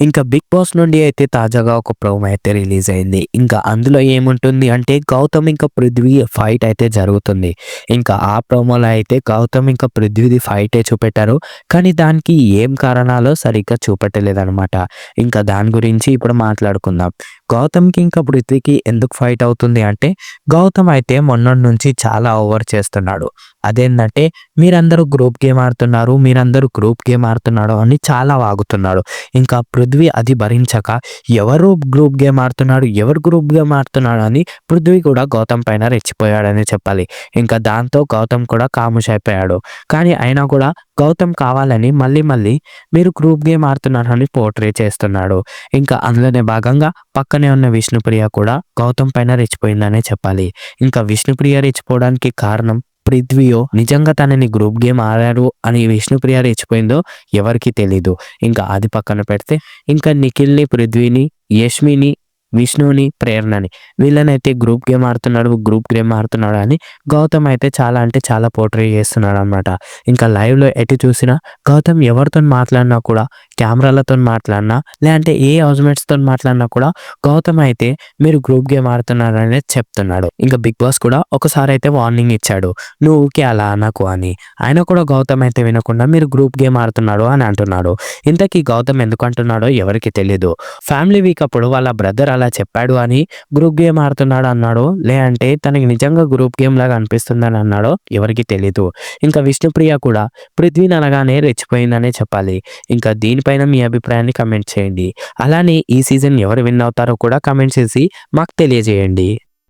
ఇంకా big boss నుండి అయితే తాజాగా ఒక ప్రోమో అయితే రిలీజ్ అయింది. ఇంకా అందులో ఏముంటుంది అంటే గౌతమ్ ఇంకా పృథ్వీ ఫైట్ అయితే జరుగుతుంది. ఇంకా ఆ ప్రోమోలో అయితే గౌతమ్ ఇంకా పృథ్వీది ఫైటే చూపెట్టారు. కానీ దానికి ఏం కారణాలో సరిగ్గా చూపెట్టలేదనమాట ఇంకా దాని గురించి ఇప్పుడు మాట్లాడుకుందాం. గౌతమ్కి ఇంకా పృథ్వీకి ఎందుకు ఫైట్ అవుతుంది అంటే గౌతమ్ అయితే మొన్నటి నుంచి చాలా ఓవర్ చేస్తున్నాడు. అదేంటంటే మీరందరూ గ్రూప్ గేమ్ ఆడుతున్నారు మీరందరూ గ్రూప్ గేమ్ ఆడుతున్నాడు అని చాలా వాగుతున్నాడు. ఇంకా పృథ్వీ అది భరించక ఎవరు గ్రూప్ గేమ్ ఆడుతున్నాడు ఎవరు గ్రూప్ గేమ్ ఆడుతున్నాడు అని పృథ్వీ కూడా గౌతమ్ పైన రెచ్చిపోయాడని చెప్పాలి. ఇంకా దాంతో గౌతమ్ కూడా కాముష్ అయిపోయాడు కానీ అయినా కూడా గౌతమ్ కావాలని మళ్ళీ మళ్ళీ మీరు గ్రూప్ గేమ్ ఆడుతున్నారని పోర్ట్రే చేస్తున్నాడు. ఇంకా అందులోనే భాగంగా పక్కనే ఉన్న విష్ణుప్రియ కూడా గౌతమ్ పైన రెచ్చిపోయిందనే చెప్పాలి. ఇంకా విష్ణుప్రియ రెచ్చిపోవడానికి కారణం పృథ్వీయో నిజంగా తనని గ్రూప్ గేమ్ ఆడారు అని విష్ణుప్రియ రెచ్చిపోయిందో ఎవరికి తెలీదు. ఇంకా అది పక్కన పెడితే ఇంకా నిఖిల్ని పృథ్వీని యష్మిని విష్ణుని ప్రేరణని. వీళ్ళనైతే గ్రూప్ గేమ్ ఆడుతున్నాడు గ్రూప్ గేమ్ ఆడుతున్నాడు అని గౌతమ్ అయితే చాలా అంటే చాలా పోట్రీ చేస్తున్నాడు అనమాట ఇంకా లైవ్లో ఎటు చూసినా గౌతమ్ ఎవరితో మాట్లాడినా కూడా కెమెరాలతో మాట్లాడినా లేదంటే ఏ హౌస్మేట్స్తో మాట్లాడినా కూడా గౌతమ్ అయితే మీరు గ్రూప్ గేమ్ ఆడుతున్నారు అనేది చెప్తున్నాడు. ఇంకా బిగ్ బాస్ కూడా ఒకసారి అయితే వార్నింగ్ ఇచ్చాడు. నువ్వు ఊకే అలా అనకు అని. ఆయన కూడా గౌతమ్ అయితే వినకుండా మీరు గ్రూప్ గేమ్ ఆడుతున్నాడు అని అంటున్నాడు. ఇంతకీ గౌతమ్ ఎందుకు అంటున్నాడో ఎవరికి తెలియదు ఫ్యామిలీ వీక్ అప్పుడు వాళ్ళ బ్రదర్ అలా చెప్పాడు అని గ్రూప్ గేమ్ ఆడుతున్నాడు అన్నాడు. లేదంటే తనకి నిజంగా గ్రూప్ గేమ్ లాగా అనిపిస్తుందని అన్నాడో ఎవరికి తెలియదు ఇంకా విష్ణుప్రియ కూడా పృథ్వీని అనగానే రెచ్చిపోయిందనే చెప్పాలి. ఇంకా దీని దీనిపైన మీ అభిప్రాయాన్ని కమెంట్ చేయండి. అలానే ఈ సీజన్ ఎవరు విన్ అవుతారో కూడా కమెంట్ చేసి మాకు తెలియజేయండి.